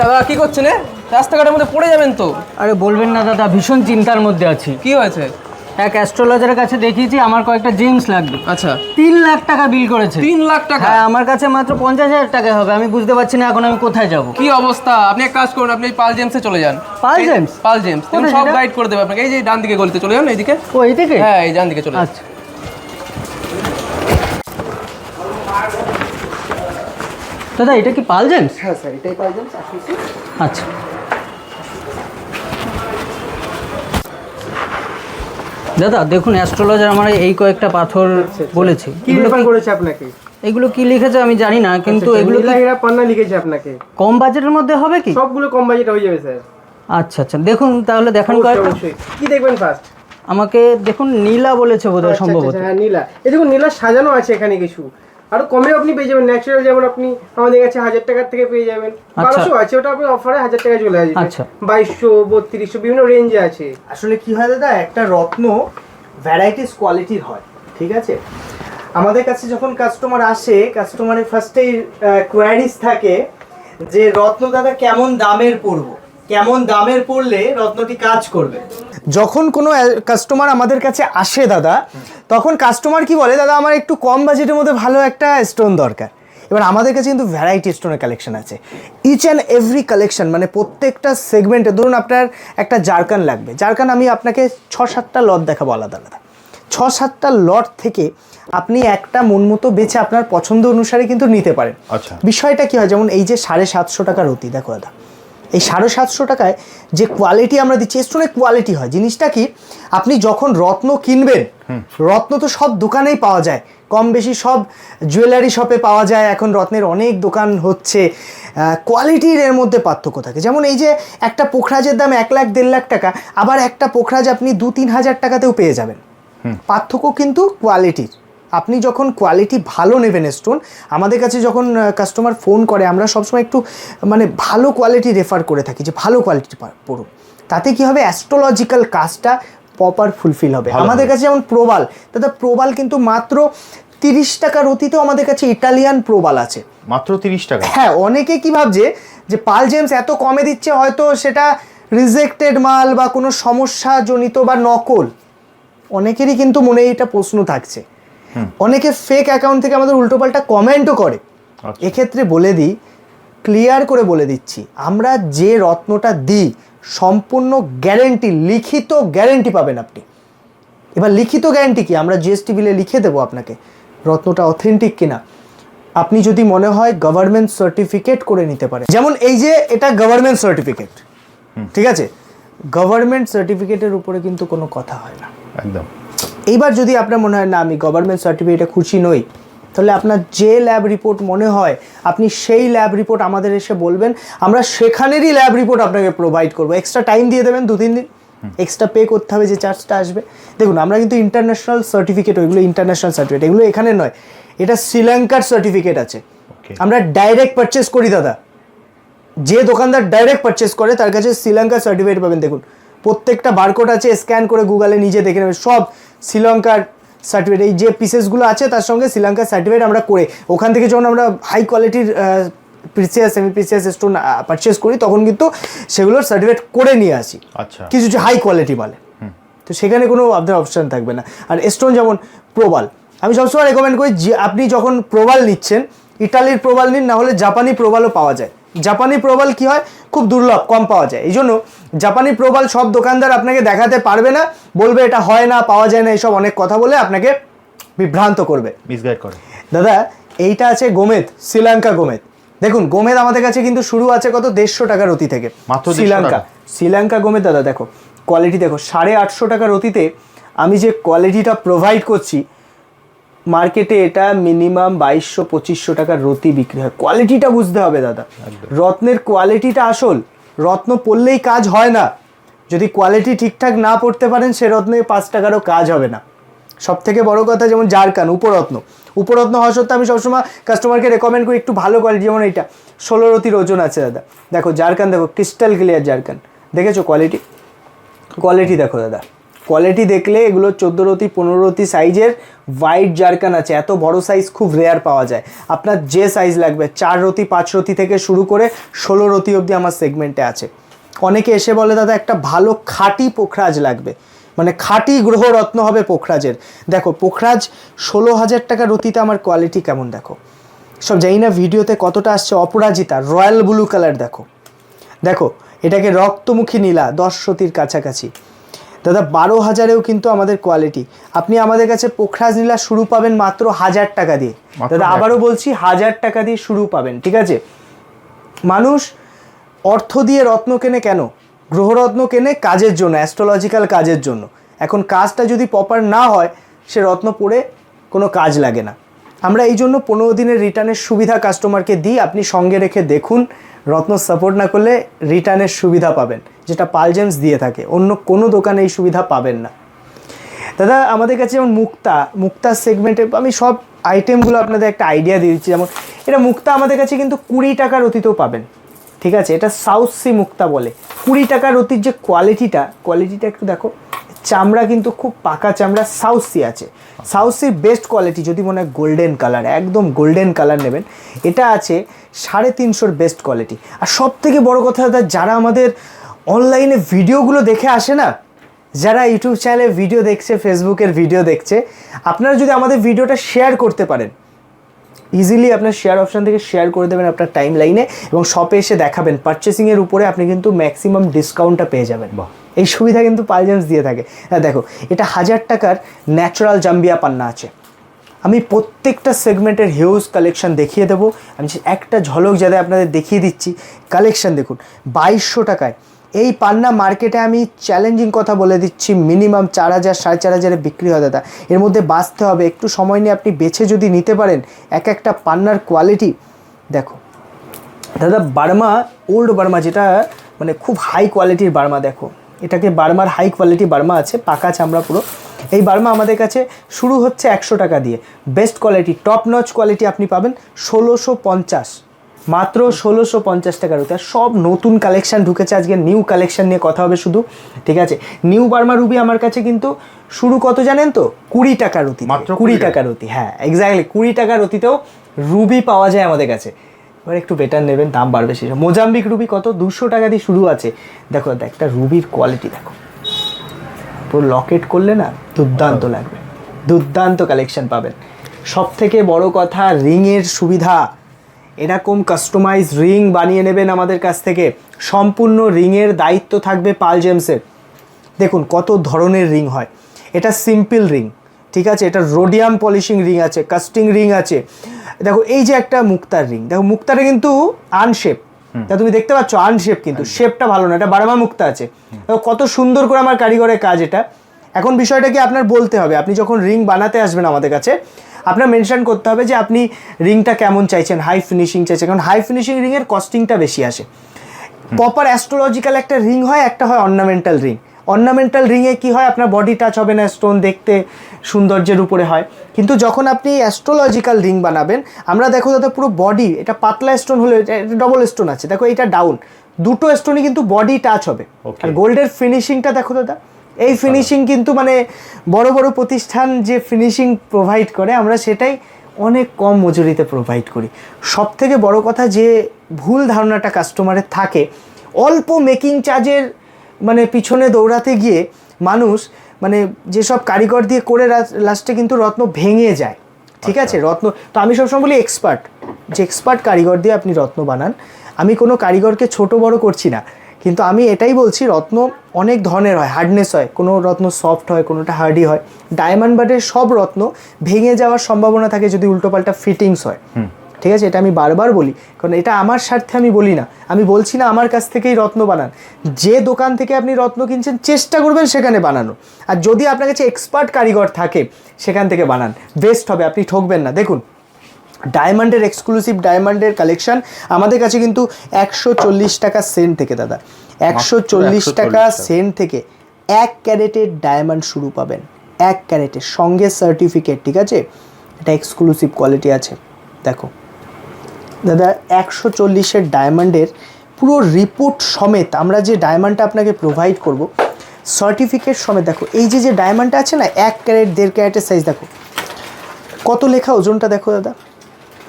দাদা কি করছেন রাস্তাঘাটের মধ্যে পড়ে যাবেন তো? আরে বলবেন না দাদা ভীষণ চিন্তার মধ্যে আছি। কি হয়েছে? এক অ্যাস্ট্রোলজারের কাছে দেখিয়েছি আমার কয়েকটা জেমস লাগবে। আচ্ছা। তিন লাখ টাকা বিল করেছে। তিন লাখ টাকা? হ্যাঁ আমার কাছে মাত্র পঞ্চাশ হাজার টাকা হবে আমি বুঝতে পারছি না এখন আমি কোথায় যাব। কি অবস্থা? আপনি এক কাজ করুন আপনি এই পাল জেমসে চলে যান। Paul James? পাল জেমস সব গাইড করে দেবে আপনাকে। এই যে ডান দিকে গলিতে চলে যান এইদিকে। ও এই থেকে হ্যাঁ এই ডান দিকে চলে আচ্ছা। দাদা এটা কি পাল জেমস হ্যাঁ স্যার এটাই পাইবেন আসুন আচ্ছা। দাদা দেখুন অ্যাস্ট্রোলজার আমার এই কয়েকটা পাথর বলেছে। কি রেফার করেছে আপনাকে? এগুলো কি লিখেছে আমি জানি না কিন্তু এগুলো কি হীরা পান্না লিখেছে আপনাকে। কম বাজেটের মধ্যে হবে কি? সবগুলো কম বাজেট হয়ে যাবে স্যার। আচ্ছা আচ্ছা। দেখুন তাহলে দেখান কয়েকটা। কি দেখবেন ফার্স্ট আমাকে দেখুন নীলা বলেছে বোধহয় সম্ভবত। হ্যাঁ নীলা। এই দেখুন নীলা সাজানো আছে এখানে কিছু। আরও কমে আপনি পেয়ে যাবেন। ন্যাচারাল যেমন আপনি আমাদের কাছে হাজার টাকার থেকে পেয়ে যাবেন। বারোশো আছে ওটা আপনি অফারে হাজার টাকা চলে আসবে। আচ্ছা। বাইশশো বত্রিশশো বিভিন্ন রেঞ্জে আছে। আসলে কি হয় দাদা একটা রত্ন ভ্যারাইটিস কোয়ালিটির হয় ঠিক আছে? আমাদের কাছে যখন কাস্টমার আসে কাস্টমারের ফার্স্টেই কোয়ারিজ থাকে যে রত্ন দাদা কেমন দামের পড়ব কেমন দামের পড়লে রত্নটি কাজ করবে? যখন কোনো কাস্টমার আমাদের কাছে আসে দাদা তখন কাস্টমার কি বলে দাদা আমার একটু কম বাজেটের মধ্যে ভালো একটা স্টোন দরকার। এবার আমাদের কাছে কিন্তু ভ্যারাইটি স্টোনের কালেকশন আছে। ইচ অ্যান্ড এভরি কালেকশন মানে প্রত্যেকটা সেগমেন্টে ধরুন আপনার একটা জারকান লাগবে। জারকান আমি আপনাকে ছ সাতটা লট দেখাবো আলাদা আলাদা। ছ সাতটা লট থেকে আপনি একটা মন মতো বেছে আপনার পছন্দ অনুসারে কিন্তু নিতে পারেন। আচ্ছা। বিষয়টা কি হয় যেমন এই যে সাড়ে সাতশো টাকার অতি দেখো দাদা। এই সাড়ে সাতশো টাকায় যে কোয়ালিটি আমরা দিচ্ছি স্টোনের কোয়ালিটি হয়। জিনিসটা কি? আপনি যখন রত্ন কিনবেন রত্ন তো সব দোকানেই পাওয়া যায়। কম বেশি সব জুয়েলারি শপে পাওয়া যায়। এখন রত্নের অনেক দোকান হচ্ছে। কোয়ালিটির এর মধ্যে পার্থক্য থাকে। যেমন এই যে একটা পোখরাজের দাম এক লাখ দেড় লাখ টাকা আবার একটা পোখরাজ আপনি দু তিন হাজার টাকাতেও পেয়ে যাবেন। পার্থক্য কিন্তু কোয়ালিটির আপনি যখন কোয়ালিটি ভালো নেবেন স্টোন আমাদের কাছে যখন কাস্টমার ফোন করে আমরা সবসময় একটু মানে ভালো কোয়ালিটি রেফার করে থাকি যে ভালো কোয়ালিটি পড়ুন তাতে কি হবে? অ্যাস্ট্রোলজিক্যাল কাজটা প্রপার ফুলফিল হবে। আমাদের কাছে যেমন প্রবাল দাদা প্রবাল কিন্তু মাত্র তিরিশ টাকার অতীতেও আমাদের কাছে ইটালিয়ান প্রবাল আছে। মাত্র তিরিশ টাকা? হ্যাঁ অনেকে কি ভাবছে যে পাল জেমস এত কমে দিচ্ছে হয়তো সেটা রিজেক্টেড মাল বা কোনো সমস্যাজনিত বা নকল। অনেকেরই কিন্তু মনে এটা প্রশ্ন থাকছে। অনেকে ফেক অ্যাকাউন্ট থেকে আমাদের উল্টোপাল্টা কমেন্টও করে। আচ্ছা। এক্ষেত্রে বলে দিই ক্লিয়ার করে বলে দিচ্ছি আমরা যে রত্নটা দিই সম্পূর্ণ গ্যারেন্টি লিখিত গ্যারেন্টি পাবেন আপনি। এবার লিখিত গ্যারেন্টি কি? আমরা জিএসটি বিলে লিখে দেবো আপনাকে রত্নটা অথেন্টিক কিনা। আপনি যদি মনে হয় গভর্নমেন্ট সার্টিফিকেট করে নিতে পারেন। যেমন এই যে এটা গভর্নমেন্ট সার্টিফিকেট ঠিক আছে? গভর্নমেন্ট সার্টিফিকেটের উপরে কিন্তু কোনো কথা হয় না। একদম। এইবার যদি আপনার মনে হয় না আমি গভর্নমেন্ট সার্টিফিকেটে খুশি নই তাহলে আপনার যে ল্যাব রিপোর্ট মনে হয় আপনি সেই ল্যাব রিপোর্ট আমাদের এসে বলবেন। আমরা সেখানেরই ল্যাব রিপোর্ট আপনাকে প্রোভাইড করব। এক্সট্রা টাইম দিয়ে দেবেন দু তিন দিন। এক্সট্রা পে করতে হবে যে চার্জটা আসবে। দেখুন আমরা কিন্তু ইন্টারন্যাশনাল সার্টিফিকেট ওইগুলো ইন্টারন্যাশনাল সার্টিফিকেট এগুলো এখানে নয়। এটা শ্রীলঙ্কার সার্টিফিকেট আছে। আমরা ডাইরেক্ট পারচেস করি দাদা। যে দোকানদার ডাইরেক্ট পারচেস করে তার কাছে শ্রীলঙ্কার সার্টিফিকেট পাবেন। দেখুন প্রত্যেকটা বারকোড আছে স্ক্যান করে গুগলে নিজে দেখে নেবেন। সব শ্রীলঙ্কার সার্টিফিকেট এই যে পিসেসগুলো আছে তার সঙ্গে শ্রীলঙ্কার সার্টিফিকেট আমরা করে ওখান থেকে যখন আমরা হাই কোয়ালিটির precious semi precious stone purchase করি তখন কিন্তু সেগুলোর সার্টিফিকেট করে নিয়ে আসি। আচ্ছা। কিছু কিছু হাই কোয়ালিটি বলে। তো সেখানে কোনো আপনার অপশান থাকবে না। আর স্টোন যেমন প্রবাল আমি সবসময় রেকমেন্ড করি যে আপনি যখন প্রবাল নিচ্ছেন ইটালির প্রবাল নিন না হলে জাপানি প্রবালও পাওয়া যায়। জাপানি প্রবাল কি হয়? খুব দুর্লভ কম পাওয়া যায়। এই জন্য জাপানি প্রবাল সব দোকানদার আপনাকে দেখাতে পারবে না বলবে এটা হয় না পাওয়া যায় না এসব অনেক কথা বলে আপনাকে বিভ্রান্ত করবে। মিসগাইড করে। দাদা এইটা আছে গোমেদ শ্রীলঙ্কা গোমেদ। দেখুন গোমেদ আমাদের কাছে কিন্তু শুরু আছে কত দেড়শো টাকার অতি থেকে। মাত্র শ্রীলঙ্কা। শ্রীলঙ্কা গোমেদ দাদা দেখো কোয়ালিটি দেখো সাড়ে আটশো টাকার অতিতে আমি যে কোয়ালিটিটা প্রোভাইড করছি মার্কেটে এটা মিনিমাম বাইশশো পঁচিশশো টাকার রতি বিক্রি হয়। কোয়ালিটিটা বুঝতে হবে দাদা। রত্নের কোয়ালিটিটা আসল রত্ন পড়লেই কাজ হয় না। যদি কোয়ালিটি ঠিকঠাক না পড়তে পারেন, সে রত্নে পাঁচ টাকারও কাজ হবে না। সব থেকে বড়ো কথা যেমন জারকান, উপরত্ন। উপরত্ন হওয়া সত্ত্বেও আমি সবসময় কাস্টমারকে রেকমেন্ড করি একটু ভালো কোয়ালিটি যেমন এইটা। ষোলো রতির ওজন আছে দাদা। দেখো জারকান, দেখো ক্রিস্টাল ক্লিয়ার জারকান। দেখেছ কোয়ালিটি কোয়ালিটি দেখো দাদা। কোয়ালিটি দেখলে এগুলো চোদ্দ রতি, পনেরো রতি সাইজের হোয়াইট জারকান আছে। এত বড় সাইজ খুব রেয়ার পাওয়া যায়। আপনার যে সাইজ লাগবে, চার রতি, পাঁচ রতি থেকে শুরু করে ষোলো রতি অবধি আমার সেগমেন্টে আছে। অনেকে এসে বলে, দাদা, একটা ভালো খাঁটি পোখরাজ লাগবে। মানে খাঁটি গ্রহরত্ন হবে পোখরাজের। দেখো, পোখরাজ ষোলো হাজার টাকা রতিতে আমার কোয়ালিটি কেমন, দেখো? সব জানি না ভিডিওতে কতটা আসছে, অপরাজিতা, রয়্যাল ব্লু কালার, দেখো। দেখো, এটাকে রক্তমুখী নীলা, দশ সতির কাছাকাছি। দাদা বারো হাজারেও কিন্তু আমাদের কোয়ালিটি আপনি আমাদের কাছে পোখরাজ নীলা শুরু পাবেন মাত্র হাজার টাকা দিয়ে। দাদা আবারও বলছি হাজার টাকা দিয়ে শুরু পাবেন ঠিক আছে? মানুষ অর্থ দিয়ে রত্ন কেনে কেন? গ্রহরত্ন কেনে কাজের জন্য অ্যাস্ট্রোলজিক্যাল কাজের জন্য। এখন কাজটা যদি প্রপার না হয় সে রত্ন পরে কোনো কাজ লাগে না। আমরা এই জন্য পনেরো দিনের রিটার্নের সুবিধা কাস্টমারকে দিই। আপনি সঙ্গে রেখে দেখুন, রত্ন সাপোর্ট না করলে রিটার্নের সুবিধা পাবেন, যেটা পালজেমস দিয়ে থাকে। অন্য কোনো দোকানে এই সুবিধা পাবেন না। দাদা, আমাদের কাছে যেমন মুক্তা মুক্তা সেগমেন্টে আমি সব আইটেমগুলো আপনাদের একটা আইডিয়া দিয়ে দিচ্ছি। যেমন এটা মুক্তা আমাদের কাছে কিন্তু কুড়ি টাকার অতীতেও পাবেন। ঠিক আছে? এটা সাউথ সি মুক্তা বলে। কুড়ি টাকার অতির যে কোয়ালিটিটা কোয়ালিটিটা একটু দেখো। চামড়া কিন্তু খুব পাকা চামড়া সাউথ সি আছে। সাউথ সির বেস্ট কোয়ালিটি যদি মনে হয় গোল্ডেন কালার একদম গোল্ডেন কালার নেবেন। এটা আছে সাড়ে তিনশোর বেস্ট কোয়ালিটি আর সব থেকে বড় কথা দাদা, যারা আমাদের অনলাইনে ভিডিওগুলো দেখে আসে না, যারা ইউটিউব চ্যানেলে ভিডিও দেখছে ফেসবুকের ভিডিও দেখছে, আপনারা যদি আমাদের ভিডিওটা শেয়ার করতে পারেন ইজিলি আপনার শেয়ার অপশন থেকে শেয়ার করে দেবেন আপনার টাইম লাইনে এবং শপে এসে দেখাবেন। পারচেসিংয়ের উপরে আপনি কিন্তু ম্যাক্সিমাম ডিসকাউন্টটা পেয়ে যাবেন। বাহ। এই সুবিধা কিন্তু পালজেন্স দিয়ে থাকে। হ্যাঁ দেখো এটা হাজার টাকার ন্যাচারাল জাম্বিয়া পান্না আছে। আমি প্রত্যেকটা সেগমেন্টের হিউজ কালেকশন দেখিয়ে দেবো। আমি একটা ঝলক যাতে আপনাদের দেখিয়ে দিচ্ছি। কালেকশন দেখুন বাইশশো টাকায় এই পান্না মার্কেটে আমি চ্যালেঞ্জিং কথা বলে দিচ্ছি মিনিমাম চার হাজার, সাড়ে চার হাজারে বিক্রি হয় দাদা। এর মধ্যে বাঁচতে হবে, একটু সময় নিয়ে আপনি বেছে যদি নিতে পারেন, এক একটা পান্নার কোয়ালিটি দেখো। দাদা, বার্মা ওল্ড বার্মা যেটা মানে খুব হাই কোয়ালিটির বার্মা, দেখো। এটাকে বার্মার হাই কোয়ালিটি বার্মা আছে, পাকা চামড়া পুরো। এই বার্মা আমাদের কাছে শুরু হচ্ছে একশো টাকা দিয়ে। Best quality top notch quality আপনি পাবেন ষোলোশো পঞ্চাশ। মাত্র ষোলোশো পঞ্চাশ টাকার ওতে আর সব নতুন কালেকশন ঢুকেছে আজকে নিউ কালেকশন নিয়ে কথা হবে শুধু ঠিক আছে? নিউ বার্মা রুবি আমার কাছে কিন্তু শুরু কত জানেন তো? কুড়ি টাকার মাত্র কুড়ি টাকা। টাকার অতি হ্যাঁ এক্স্যাক্টলি কুড়ি টাকার অতিতেও রুবি পাওয়া যায় আমাদের কাছে। এবার একটু বেটার নেবেন দাম বাড়বে সেটা মোজাম্বিক রুবি কত? দুশো টাকা দিয়ে শুরু আছে। দেখো একটা রুবির কোয়ালিটি দেখো। পুরো লকেট করলে না দুর্দান্ত লাগবে। দুর্দান্ত কালেকশন পাবেন। সব থেকে বড় কথা রিংয়ের সুবিধা। এরকম কাস্টমাইজ রিং বানিয়ে নেবেন আমাদের কাছ থেকে। সম্পূর্ণ রিংয়ের দায়িত্ব থাকবে পাল জেমসের দেখুন কত ধরনের রিং হয়। এটা সিম্পল রিং ঠিক আছে? এটা রোডিয়াম পলিশিং রিং আছে কাস্টিং রিং আছে। দেখো এই যে একটা মুক্তার রিং দেখো মুক্তাটা কিন্তু আনশেপ তা তুমি দেখতে পাচ্ছ আনশেপ কিন্তু শেপটা ভালো না এটা বারমা মুক্তা আছে। কত সুন্দর করে আমার কারিগরের কাজ এটা। এখন বিষয়টা কি আপনার বলতে হবে? আপনি যখন রিং বানাতে আসবেন আমাদের কাছে আপনার মেনশন করতে হবে যে আপনি রিংটা কেমন চাইছেন হাই ফিনিশিং চাইছেন। কারণ হাই ফিনিশিং রিংয়ের কস্টিংটা বেশি আসে। প্রপার অ্যাস্ট্রোলজিক্যাল একটা রিং হয় একটা হয় অর্নামেন্টাল রিং অর্নামেন্টাল রিংয়ে কি হয়? আপনার বডি টাচ হবে না স্টোন দেখতে সৌন্দর্যের উপরে হয়। কিন্তু যখন আপনি অ্যাস্ট্রোলজিক্যাল রিং বানাবেন আমরা দেখো দাদা পুরো বডি এটা পাতলা স্টোন হলে ডবল স্টোন আছে। দেখো এটা ডাউন দুটো স্টোনই কিন্তু বডি টাচ হবে. আর গোল্ডের ফিনিশিংটা দেখো দাদা এই ফিনিশিং কিন্তু মানে বড় বড় প্রতিষ্ঠান যে ফিনিশিং প্রোভাইড করে আমরা সেটাই অনেক কম মজুরিতে প্রোভাইড করি। সব থেকে বড় কথা যে ভুল ধারণাটা কাস্টমারের থাকে অল্প মেকিং চার্জের মানে পিছনে দৌড়াতে গিয়ে মানুষ মানে যেসব কারিগর দিয়ে করে লাস্টে কিন্তু রত্ন ভেঙে যায়। ঠিক আছে? রত্ন তো আমি সবসময় বলি এক্সপার্ট যে এক্সপার্ট কারিগর দিয়ে আপনি রত্ন বানান আমি কোনো কারিগরকে ছোট বড় করছি না। কিন্তু আমি এটাই বলছি রত্ন অনেক ধরনের হয় হার্ডনেস হয়। কোনো রত্ন সফট হয় কোনোটা হার্ডি হয়। ডায়মন্ড বার্ডের সব রত্ন ভেঙে যাওয়ার সম্ভাবনা থাকে যদি উল্টোপাল্টা ফিটিংস হয়। ঠিক আছে? এটা আমি বারবার বলি কারণ এটা আমার স্বার্থে আমি বলি না। আমি বলছি না আমার কাছ থেকেই রত্ন বানান। যে দোকান থেকে আপনি রত্ন কিনছেন চেষ্টা করবেন সেখানে বানানো আর যদি আপনার কাছে এক্সপার্ট কারিগর থাকে সেখান থেকে বানান। বেস্ট হবে আপনি ঠকবেন না। দেখুন ডায়মন্ডের এক্সক্লুসিভ ডায়মন্ডের কালেকশন আমাদের কাছে কিন্তু একশো চল্লিশ টাকা সেন্ট থেকে দাদা। একশো চল্লিশ টাকা। সেন্ট থেকে এক ক্যারেটের ডায়মন্ড শুরু পাবেন। এক ক্যারেটের সঙ্গে সার্টিফিকেট ঠিক আছে? এটা এক্সক্লুসিভ কোয়ালিটি আছে। দেখো। দাদা একশো চল্লিশের ডায়মন্ডের পুরো রিপোর্ট সমেত আমরা যে ডায়মন্ডটা আপনাকে প্রোভাইড করব সার্টিফিকেট সমেত দেখো এই যে যে ডায়মন্ডটা আছে না এক ক্যারেট দেড় ক্যারেটের সাইজ দেখো। কত লেখা ওজনটা দেখো দাদা?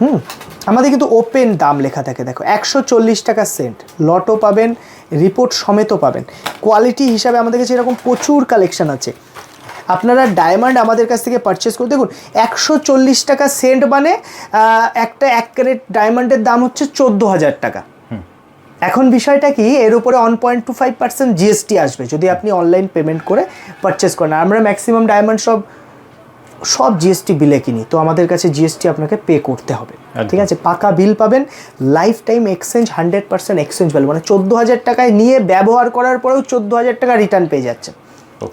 হুম। আমাদের কিন্তু ওপেন দাম লেখা থাকে দেখো একশো চল্লিশ টাকা সেন্ট লটও পাবেন রিপোর্ট সমেতও পাবেন। কোয়ালিটি হিসাবে আমাদের কাছে এরকম প্রচুর কালেকশন আছে। আপনারা ডায়মন্ড আমাদের কাছ থেকে পারচেস করে দেখুন একশো চল্লিশ টাকা সেন্ট মানে একটা এক ক্যারেট ডায়মন্ডের দাম হচ্ছে চোদ্দ হাজার টাকা। এখন বিষয়টা কি এর উপরে one point two five percent GST আসবে যদি আপনি অনলাইন পেমেন্ট করে পারচেস করেন। আমরা ম্যাক্সিমাম ডায়মন্ড সব সব জিএসটি বিলে কিনি তো আমাদের কাছে জিএসটি আপনাকে পে করতে হবে। ঠিক আছে? পাকা বিল পাবেন lifetime exchange hundred percent exchange value মানে চোদ্দ হাজার টাকায় নিয়ে ব্যবহার করার পরেও চোদ্দ হাজার টাকা রিটার্ন পেয়ে যাচ্ছেন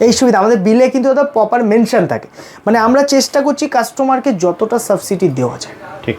এই সুবিধা আমাদের বিলে কিন্তু ওটা প্রপার মেনশন থাকে। মানে আমরা চেষ্টা করছি কাস্টমারকে যতটা সাবসিডি দেওয়া যায়। ঠিক।